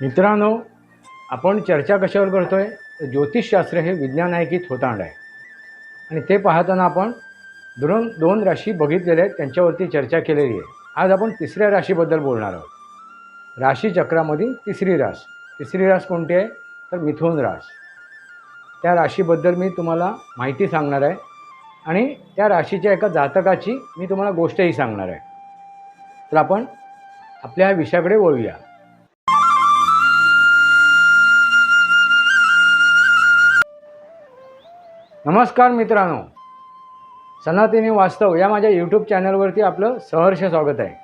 मित्रांनो आपण चर्चा कशावर करतो आहे ज्योतिषशास्त्र हे विज्ञान आहे की थोतांड आहे आणि ते पाहताना आपण दोन दोन राशी बघितलेल्या आहेत त्यांच्यावरती चर्चा केलेली आहे. आज आपण तिसऱ्या राशीबद्दल बोलणार आहोत. राशीचक्रामधील तिसरी रास. तिसरी रास कोणती आहे? तर मिथुन रास. त्या राशीबद्दल मी तुम्हाला माहिती सांगणार आहे. आणि त्या राशीच्या एका जातकाची मी तुम्हाला गोष्टही सांगणार आहे. तर आपण आपल्या ह्या विषयाकडे वळूया. नमस्कार मित्रांनो. सनातनी वास्तव या माझ्या यूट्यूब चॅनलवरती आपलं सहर्ष स्वागत आहे.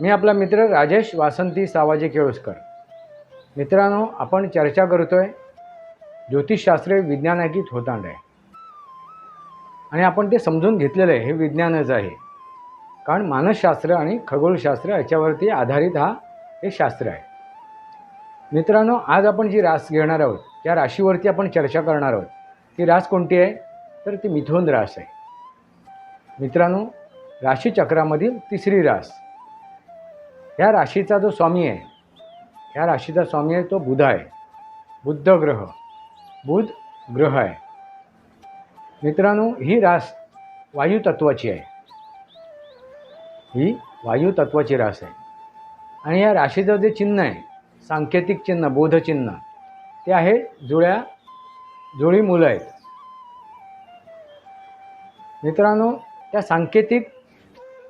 मी आपला मित्र राजेश वासंती सावाजी केळुसकर. मित्रांनो आपण चर्चा करतोय ज्योतिषशास्त्र हे विज्ञान थोतांड आहे आणि आपण ते समजून घेतलेलं आहे हे विज्ञानच आहे. कारण मानसशास्त्र आणि खगोलशास्त्र याच्यावरती आधारित हा हे शास्त्र आहे. मित्रांनो आज आपण जी रास घेणार आहोत त्या राशीवरती आपण चर्चा करणार आहोत. ती रास कोणती आहे? तर ती मिथुन रास आहे. मित्रांनो राशीचक्रामधील तिसरी रास. ह्या राशीचा जो स्वामी आहे ह्या राशीचा स्वामी आहे तो बुध आहे. बुद्ध ग्रह. बुध ग्रह आहे. मित्रांनो ही रास वायुतत्वाची आहे. ही वायुतत्वाची रास आहे. आणि या राशीचं जे चिन्ह आहे सांकेतिक चिन्ह बोधचिन्ह ते आहे जुळ्या जुळी मुलं आहेत. मित्रांनो त्या सांकेतिक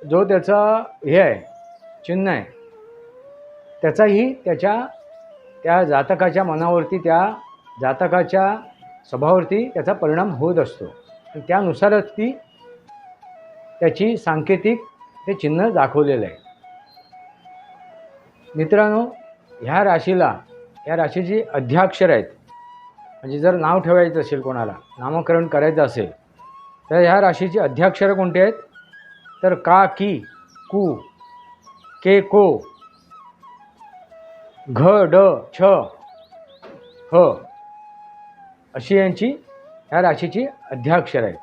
जो त्याचा हे आहे चिन्ह आहे त्याचाही त्याच्या त्या जातकाच्या मनावरती त्या जातकाच्या स्वभावावरती त्याचा परिणाम होत असतो. आणि त्यानुसारच ती त्याची सांकेतिक ते चिन्ह दाखवलेलं आहे. मित्रांनो ह्या राशीला या राशीची अध्याक्षर आहेत. म्हणजे जर नाव ठेवायचं असेल कोणाला नामकरण करायचं असेल तर ह्या राशीची अध्याक्षरं कोणती आहेत? तर का की कु के को घ ड छ ह अशी यांची ह्या राशीची अध्याक्षर आहेत.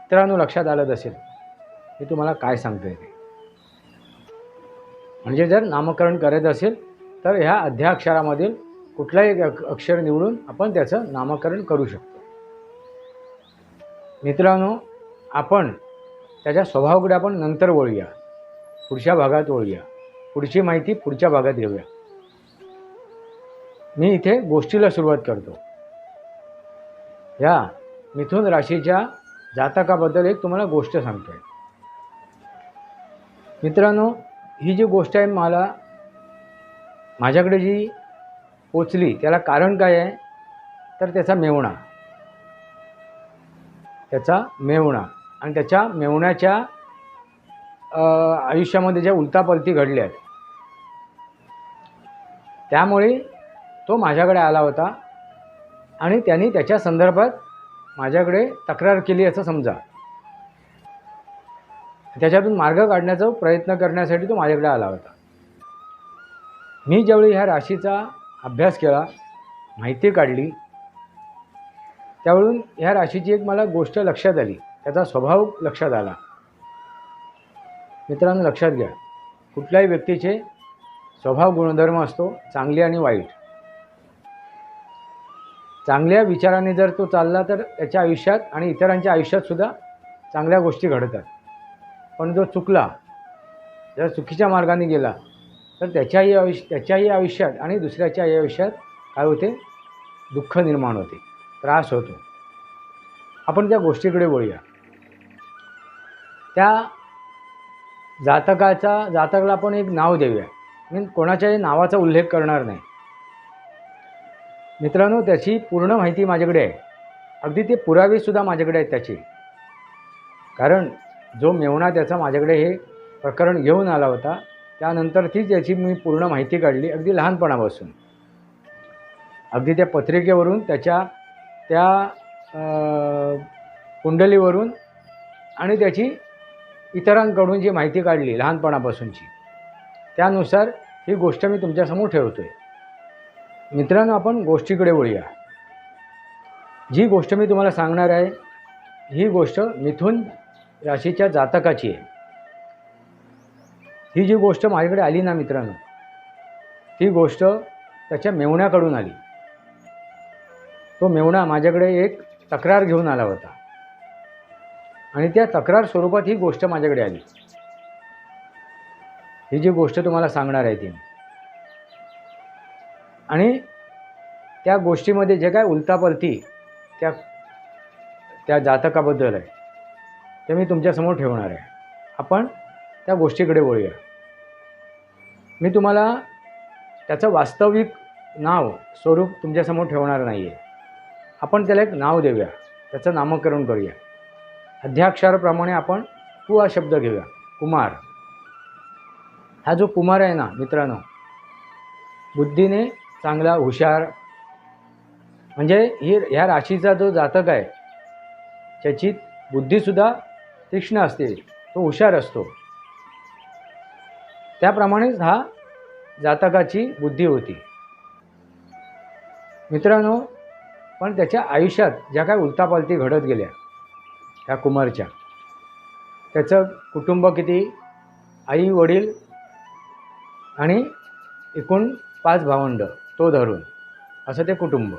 मित्रांनो लक्षात आलं असेल मी तुम्हाला काय सांगता येते म्हणजे जर नामकरण करायचं असेल तर ह्या अध्याक्षरामधील कुठलाही अक्षर निवडून आपण त्याचं नामकरण करू शकतो. मित्रांनो आपण त्याच्या स्वभावाकडे आपण नंतर वळूया. पुढच्या भागात वळूया. पुढची माहिती पुढच्या भागात घेऊया. मी इथे गोष्टीला सुरुवात करतो. या मिथुन राशीच्या जातकाबद्दल एक तुम्हाला गोष्ट सांगतोय. मित्रांनो ही जी गोष्ट आहे मला माझ्याकडे जी पोचली. त्याला कारण काय आहे? तर त्याचा मेवणा. त्याचा मेवणा. आणि त्याच्या मेवण्याच्या आयुष्यामध्ये ज्या उलतापलती घडल्या आहेत. त्यामुळे तो माझ्याकडे आला होता. आणि त्यांनी त्याच्या संदर्भात माझ्याकडे तक्रार केली असं समजा. त्याच्यातून मार्ग काढण्याचा प्रयत्न करण्यासाठी तो माझ्याकडे आला होता. मी ज्यावेळी ह्या राशीचा अभ्यास केला माहिती काढली. त्यावेळून ह्या राशीची एक मला गोष्ट लक्षात आली. त्याचा स्वभाव लक्षात आला. मित्रांनो लक्षात घ्या. कुठल्याही व्यक्तीचे स्वभाव गुणधर्म असतो चांगले आणि वाईट. चांगल्या विचाराने जर तो चालला तर त्याच्या आयुष्यात आणि इतरांच्या आयुष्यातसुद्धा चांगल्या गोष्टी घडतात. पण जो चुकला जर चुकीच्या मार्गाने गेला तर त्याच्याही आयुष्य त्याच्याही आयुष्यात आणि दुसऱ्याच्याही आयुष्यात काय होते? दुःख निर्माण होते. त्रास होतो. आपण त्या गोष्टीकडे वळूया. त्या जातकाचा जातकाला आपण एक नाव देऊया. मी कोणाच्याही नावाचा उल्लेख करणार नाही. मित्रांनो त्याची पूर्ण माहिती माझ्याकडे आहे. अगदी ते पुरावेसुद्धा माझ्याकडे आहेत त्याची. कारण जो मेवणा त्याचा माझ्याकडे हे प्रकरण घेऊन आला होता त्यानंतर तीच याची मी पूर्ण माहिती काढली अगदी लहानपणापासून. अगदी त्या पत्रिकेवरून त्याच्या त्या कुंडलीवरून आणि त्याची इतरांकडून जी माहिती काढली लहानपणापासूनची त्यानुसार ही गोष्ट मी तुमच्यासमोर ठेवतो आहे मित्रांनो आपण गोष्टीकडे वळूया. जी गोष्ट मी तुम्हाला सांगणार आहे ही गोष्ट मिथुन राशीच्या जातकाची आहे. ही जी गोष्ट माझ्याकडे आली ना मित्रांनो ती गोष्ट त्याच्या मेवण्याकडून आली. तो मेवणा माझ्याकडे एक तक्रार घेऊन आला होता. आणि त्या तक्रार स्वरूपात ही गोष्ट माझ्याकडे आली. ही जी गोष्ट तुम्हाला सांगणार आहे ती. आणि त्या गोष्टीमध्ये जे काय उलतापलती त्या त्या जातकाबद्दल आहे ते मी तुमच्यासमोर ठेवणार आहे. आपण त्या गोष्टीकडे वळूया. मी तुम्हाला त्याचं वास्तविक नाव स्वरूप तुमच्यासमोर ठेवणार नाही आहे आपण त्याला एक नाव देऊया. त्याचं नामकरण करूया. अध्याक्षराप्रमाणे आपण तू हा शब्द घेऊया. कुमार. हा जो कुमार आहे ना मित्रांनो बुद्धीने चांगला हुशार म्हणजे ही ह्या राशीचा जो जातक आहे त्याची बुद्धीसुद्धा तीक्ष्ण असते तो हुशार असतो. त्याप्रमाणेच हा जातकाची बुद्धी होती. मित्रांनो पण त्याच्या आयुष्यात ज्या काय उलतापालती घडत गेल्या ह्या कुमारच्या त्याचं कुटुंब किती आई वडील आणि एकूण पाच भावंड तो धरून असं ते कुटुंब.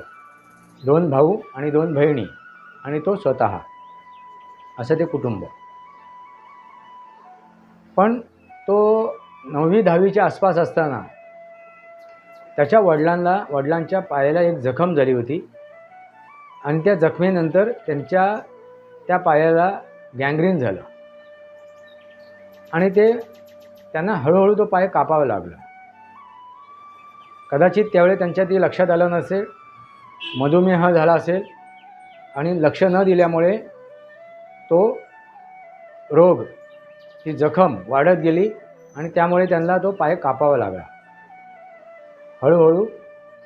दोन भाऊ आणि दोन बहिणी आणि तो स्वतः असं ते कुटुंब. पण तो नववी दहावीच्या आसपास असताना त्याच्या वडिलांना वडिलांच्या पायाला एक जखम झाली होती. आणि त्या जखमेनंतर त्यांच्या त्या पायाला गँग्रीन झालं. आणि ते त्यांना हळूहळू तो पाय कापावा लागला. कदाचित त्यावेळी त्यांच्या ती लक्षात आलं नसेल मधुमेह झाला असेल आणि लक्ष न दिल्यामुळे तो रोग ती जखम वाढत गेली. आणि त्यामुळे त्यांना तो पाय कापावा लागला. हळूहळू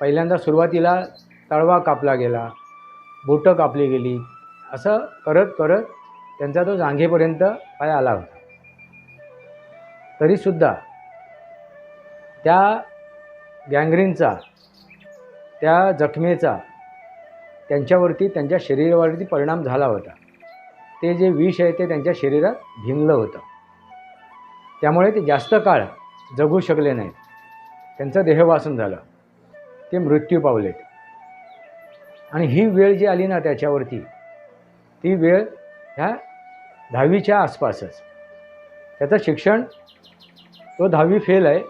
पहिल्यांदा सुरुवातीला तळवा कापला गेला बोटं कापली गेली असं करत करत त्यांचा तो जांघेपर्यंत पाय आला होता. तरीसुद्धा त्या गँग्रीनचा त्या जखमेचा त्यांच्यावरती त्यांच्या शरीरावरती परिणाम झाला होता. ते जे विष आहे ते त्यांच्या शरीरात भिंगलं होतं. त्यामुळे ते जास्त काळ जगू शकले नाहीत. त्यांचं देहवासन झालं. ते मृत्यू पावलेत. आणि ही वेळ जी आली ना त्याच्यावरती ती वेळ ह्या दहावीच्या आसपासच. त्याचं शिक्षण तो दहावी फेल आहे.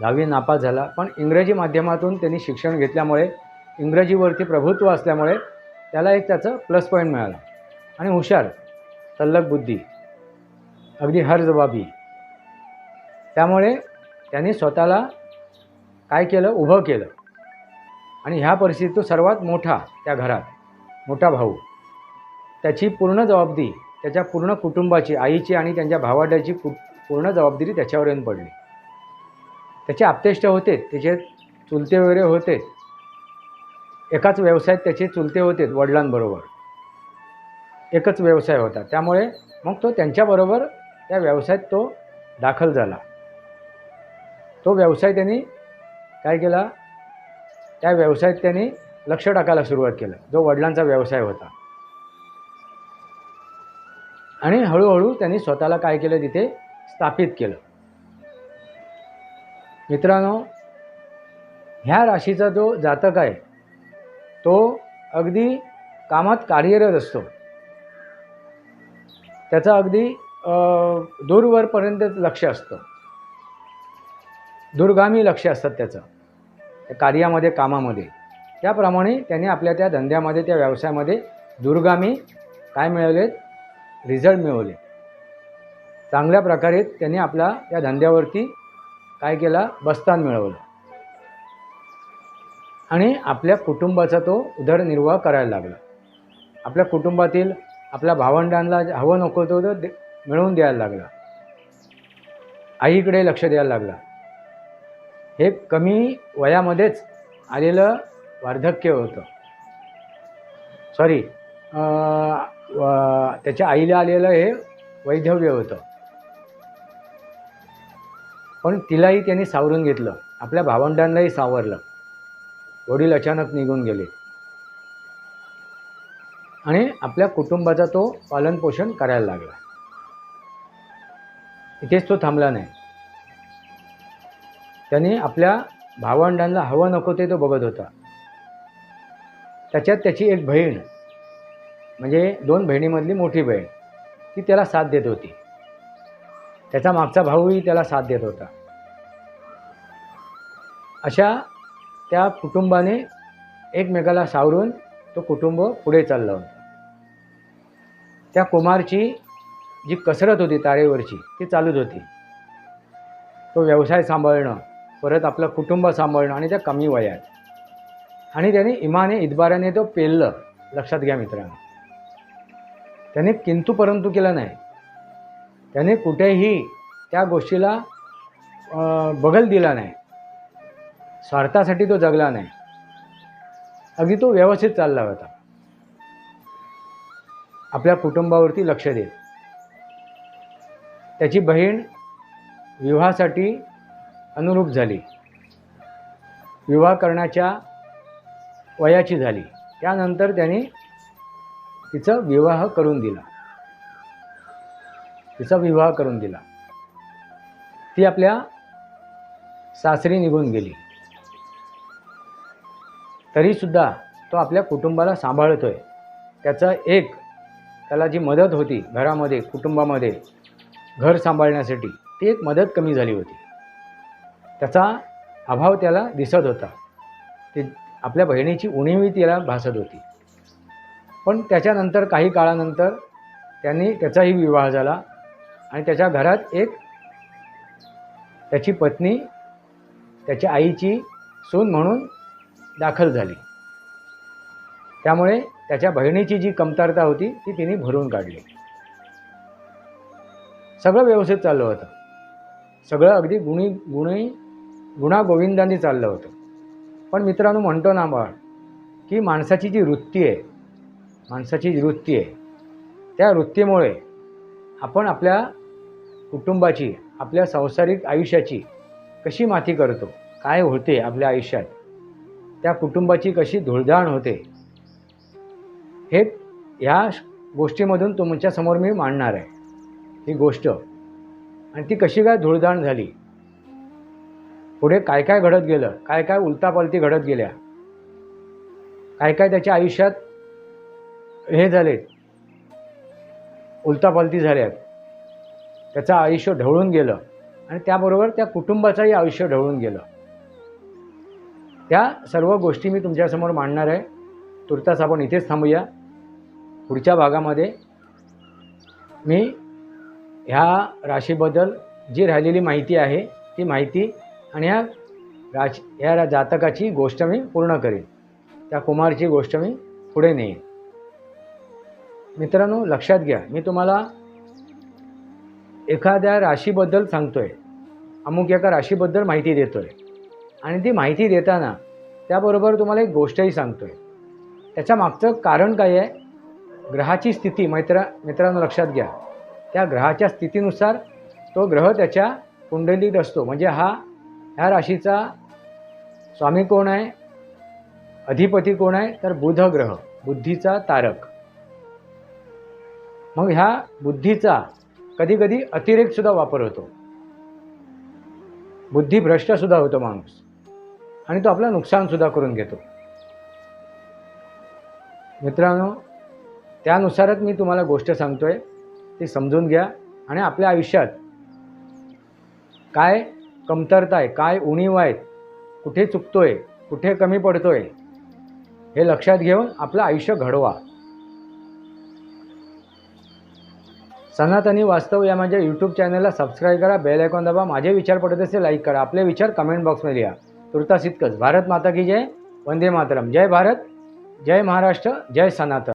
दहावी नापास झाला. पण इंग्रजी माध्यमातून त्यांनी शिक्षण घेतल्यामुळे इंग्रजीवरती प्रभुत्व असल्यामुळे त्याला एक त्याचं प्लस पॉईंट मिळाला. आणि हुशार तल्लक बुद्धी. अगदी हरजबाबी त्यामुळे त्यांनी स्वतःला काय केलं? उभं केलं. आणि ह्या परिस्थितीत तो सर्वात मोठा त्या घरात मोठा भाऊ. त्याची पूर्ण जबाबदारी त्याच्या पूर्ण कुटुंबाची आईची आणि त्यांच्या भावाड्याची पू पूर्ण जबाबदारी त्याच्यावर येऊन पडली. त्याचे आप्तेष्ट होते त्याचे चुलते वगैरे होते. एकाच व्यवसायात त्याचे चुलते होते वडिलांबरोबर. एकच व्यवसाय होता. त्यामुळे मग तो त्यांच्याबरोबर त्या व्यवसायात तो दाखल झाला. तो व्यवसाय त्यांनी काय केला? त्या व्यवसायात त्यांनी लक्ष टाकायला सुरुवात केलं. जो वडिलांचा व्यवसाय होता. आणि हळूहळू त्यांनी स्वतःला काय केलं? तिथे स्थापित केलं. मित्रांनो ह्या राशीचा जो जातक आहे तो अगदी कामात कार्यरत असतो. त्याचा अगदी दूरवरपर्यंत लक्ष असतं. दूरगामी लक्ष असतात त्याचं. त्या कार्यामध्ये कामामध्ये. त्याप्रमाणे त्यांनी आपल्या त्या धंद्यामध्ये त्या व्यवसायामध्ये दूरगामी काय मिळवलेत? रिझल्ट मिळवले. चांगल्या प्रकारे त्यांनी आपला त्या धंद्यावरती काय केला? बस्तान मिळवलं. आणि आपल्या कुटुंबाचा तो उदरनिर्वाह करायला लागला. आपल्या कुटुंबातील आपल्या भावंडांना जे हवं नको तो मिळवून द्यायला लागला. आईकडे लक्ष द्यायला लागला. हे कमी वयामध्येच आलेलं वार्धक्य होतं. सॉरी त्याच्या आईला आलेलं हे वैधव्य होतं. पण तिलाही त्यांनी सावरून घेतलं. आपल्या भावंडांनाही सावरलं. वडील अचानक निघून गेले. आणि आपल्या कुटुंबाचा तो पालनपोषण करायला लागला. इथेच तो थांबला नाही. त्यांनी आपल्या भावंडांना हवं नको ते तो बघत होता. त्याच्यात त्याची एक बहीण म्हणजे दोन बहिणीमधली मोठी बहीण ती त्याला साथ देत होती. त्याचा मागचा भाऊही त्याला साथ देत होता. अशा त्या कुटुंबाने एकमेकाला सावरून तो कुटुंब पुढे चालला होता. त्या कुमारची जी कसरत होती तारेवरची ती चालूच होती. तो व्यवसाय सांभाळणं परत आपलं कुटुंब सांभाळणं आणि त्या कमी वयात. आणि त्याने इमाने इतबाराने तो पेललं लक्षात घ्या मित्रांनो. त्याने किंतु परंतु केलं नाही. त्याने कुठेही त्या गोष्टीला बगल दिला नाही. स्वार्थासाठी तो जगला नाही. अगदी तो व्यवस्थित चालला होता. आपल्या कुटुंबावरती लक्ष देत. त्याची बहीण विवाहासाठी अनुरूप झाली. विवाह करण्याच्या वयाची झाली. त्यानंतर त्याने तिचा विवाह करून दिला. तिचा विवाह करून दिला. ती आपल्या सासरी निघून गेली. तरीसुद्धा तो आपल्या कुटुंबाला सांभाळतोय. त्याचा एक त्याला जी मदत होती घरामध्ये कुटुंबामध्ये घर सांभाळण्यासाठी ती एक मदत कमी झाली होती. त्याचा अभाव त्याला दिसत होता. ते आपल्या बहिणीची उणीवही त्याला भासत होती. पण त्याच्यानंतर काही काळानंतर त्यांनी त्याचाही विवाह झाला आणि त्याच्या घरात एक त्याची पत्नी त्याच्या आईची सून म्हणून दाखल झाली. त्यामुळे त्याच्या बहिणीची जी कमतरता होती ती तिने भरून काढली. सगळं व्यवस्थित चाललं होतं. सगळं अगदी गुणी गुणी गुणागोविंदांनी चाललं होतं. पण मित्रांनो म्हणतो ना आपण की माणसाची जी वृत्ती आहे माणसाची जी वृत्ती आहे त्या वृत्तीमुळे आपण आपल्या कुटुंबाची आपल्या सांसारिक आयुष्याची कशी माती करतो काय होते आपल्या आयुष्यात त्या कुटुंबाची कशी धुळधाण होते हे ह्या गोष्टीमधून तुमच्यासमोर मी मांडणार आहे. ही गोष्ट. आणि ती कशी काय धुळधाण झाली? पुढे काय काय घडत गेलं? काय काय उलतापालती घडत गेल्या? काय काय त्याच्या आयुष्यात हे झाले उलतापालती झाल्यात. त्याचं आयुष्य ढवळून गेलं. आणि त्याबरोबर त्या कुटुंबाचंही आयुष्य ढवळून गेलं. त्या सर्व गोष्टी मी तुमच्यासमोर मांडणार आहे. तुर्तास आपण इथेच थांबूया. पुढच्या भागामध्ये मी ह्या राशीबद्दल जी राहिलेली माहिती आहे ती माहिती आणि ह्या राश ह्या जातकाची गोष्ट मी पूर्ण करेन. त्या कुमारची गोष्ट मी पुढे नेईन. मित्रांनो लक्षात घ्या मी तुम्हाला एखाद्या राशीबद्दल सांगतोय. अमुक एका राशीबद्दल माहिती देतोय. आणि ती माहिती देताना त्याबरोबर तुम्हाला एक गोष्टही सांगतोय. त्याच्या मागचं कारण काय आहे? ग्रहाची स्थिती मैत्र मित्रांनो लक्षात घ्या. त्या ग्रहाच्या स्थितीनुसार तो ग्रह त्याच्या कुंडलीत असतो. म्हणजे हा ह्या राशीचा स्वामी कोण आहे? अधिपती कोण आहे? तर बुध ग्रह बुद्धीचा तारक. मग ह्या बुद्धीचा कधी कधी अतिरेकसुद्धा वापर होतो. बुद्धिभ्रष्टसुद्धा होतो माणूस. आणि तो आपलं नुकसानसुद्धा करून घेतो. मित्रांनो त्यानुसारच मी तुम्हाला गोष्ट सांगतोय. ते समजून घ्या आणि आपल्या आयुष्यात काय कमतरता आहे काय उणीव आहेत कुठे चुकतो आहे कुठे कमी पडतो आहे हे लक्षात घेऊन आपलं आयुष्य घडवा. सनातनी वास्तव या माझ्या यूट्यूब चॅनलला सबस्क्राईब करा बेल आयकॉन दाबा माझे विचार पडत असेल लाईक करा. आपले विचार कमेंट बॉक्समध्ये लिहा. तुर्तास इतकंच. भारत माता की जय वंदे मातरम. जय भारत जय महाराष्ट्र जय सनातन.